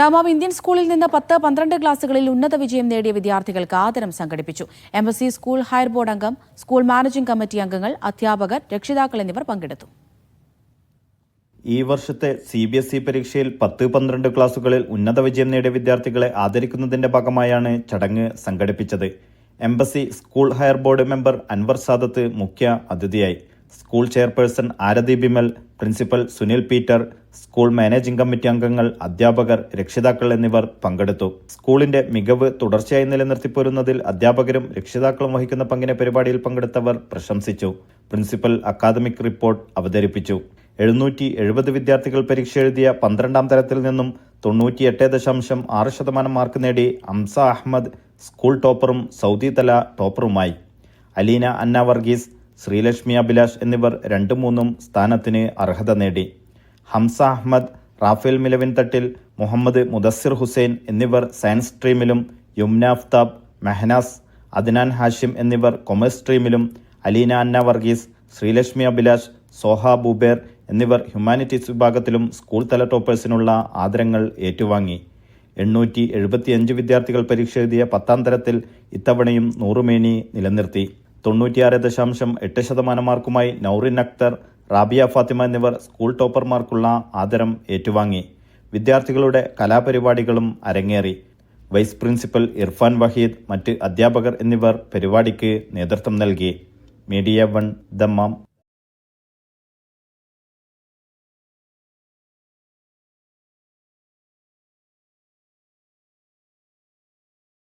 Dammam Indian സ്കൂളിൽ നിന്ന് പത്ത് പന്ത്രണ്ട് ക്ലാസുകളിൽ ഉന്നത വിജയം നേടിയ വിദ്യാർത്ഥികൾക്ക് ആദരം സംഘടിപ്പിച്ചു. എംബസി സ്കൂൾ ഹയർ ബോർഡ് അംഗം സ്കൂൾ മാനേജിംഗ് കമ്മിറ്റി അംഗങ്ങൾ അധ്യാപകർ രക്ഷിതാക്കൾ എന്നിവർ പങ്കെടുത്തു. ഈ വർഷത്തെ സി ബി എസ് ഇ പരീക്ഷയിൽ പത്ത് പന്ത്രണ്ട് ക്ലാസുകളിൽ ഉന്നത വിജയം നേടിയ വിദ്യാർത്ഥികളെ ആദരിക്കുന്നതിന്റെ ഭാഗമായാണ് ചടങ്ങ് സംഘടിപ്പിച്ചത്. Embassy school higher board member Anwar Sadath മുഖ്യ അതിഥിയായി. School chairperson Arathi Bimal principal Sunil Peter school managing committee അംഗങ്ങൾ അധ്യാപകർ രക്ഷിതാക്കൾ എന്നിവർ പങ്കെടുത്തു. സ്കൂളിന്റെ മികവ് തുടർച്ചയായി നിലനിർത്തിപ്പോരുന്നതിൽ അധ്യാപകരും രക്ഷിതാക്കളും വഹിക്കുന്ന പങ്കിനെ പരിപാടിയിൽ പങ്കെടുത്തവർ പ്രശംസിച്ചു. പ്രിൻസിപ്പൽ അക്കാദമിക് റിപ്പോർട്ട് അവതരിപ്പിച്ചു. എഴുന്നൂറ്റി എഴുപത് വിദ്യാർത്ഥികൾ പരീക്ഷ എഴുതിയ പന്ത്രണ്ടാം തരത്തിൽ നിന്നും തൊണ്ണൂറ്റിയെട്ട് ദശാംശം ആറ് ശതമാനം മാർക്ക് നേടി അംസ അഹമ്മദ് സ്കൂൾ ടോപ്പറും സൗദി തല ടോപ്പറുമായി. അലീന അന്ന വർഗീസ് ശ്രീലക്ഷ്മി അഭിലാഷ് എന്നിവർ രണ്ടു മൂന്നും സ്ഥാനത്തിന് അർഹത നേടി. ഹംസ അഹമ്മദ് റാഫേൽ മിലവിൻ തട്ടിൽ മുഹമ്മദ് മുദസ്സിർ ഹുസൈൻ എന്നിവർ സയൻസ് സ്ട്രീമിലും യുംന അഫ്താബ് മെഹനാസ് അദ്നാൻ ഹാഷിം എന്നിവർ കൊമേഴ്സ് സ്ട്രീമിലും അലീന അന്ന വർഗീസ് ശ്രീലക്ഷ്മി അഭിലാഷ് സോഹ ബുബേർ എന്നിവർ ഹ്യൂമാനിറ്റീസ് വിഭാഗത്തിലും സ്കൂൾ തല ടോപ്പേഴ്സിനുള്ള ആദരങ്ങൾ ഏറ്റുവാങ്ങി. എണ്ണൂറ്റി എഴുപത്തിയഞ്ച് വിദ്യാർത്ഥികൾ പരീക്ഷ എഴുതിയ പത്താം തരത്തിൽ ഇത്തവണയും നൂറുമേനി നിലനിർത്തി. തൊണ്ണൂറ്റിയാറ് ദശാംശം എട്ട് ശതമാനം മാർക്കുമായി നൌറിൻ അക്തർ റാബിയ ഫാത്തിമ എന്നിവർ സ്കൂൾ ടോപ്പർമാർക്കുള്ള ആദരം ഏറ്റുവാങ്ങി. വിദ്യാർത്ഥികളുടെ കലാപരിപാടികളും അരങ്ങേറി. വൈസ് പ്രിൻസിപ്പൽ ഇർഫാൻ വഹീദ് മറ്റ് അധ്യാപകർ എന്നിവർ പരിപാടിക്ക് നേതൃത്വം നൽകി. Media one Dammam.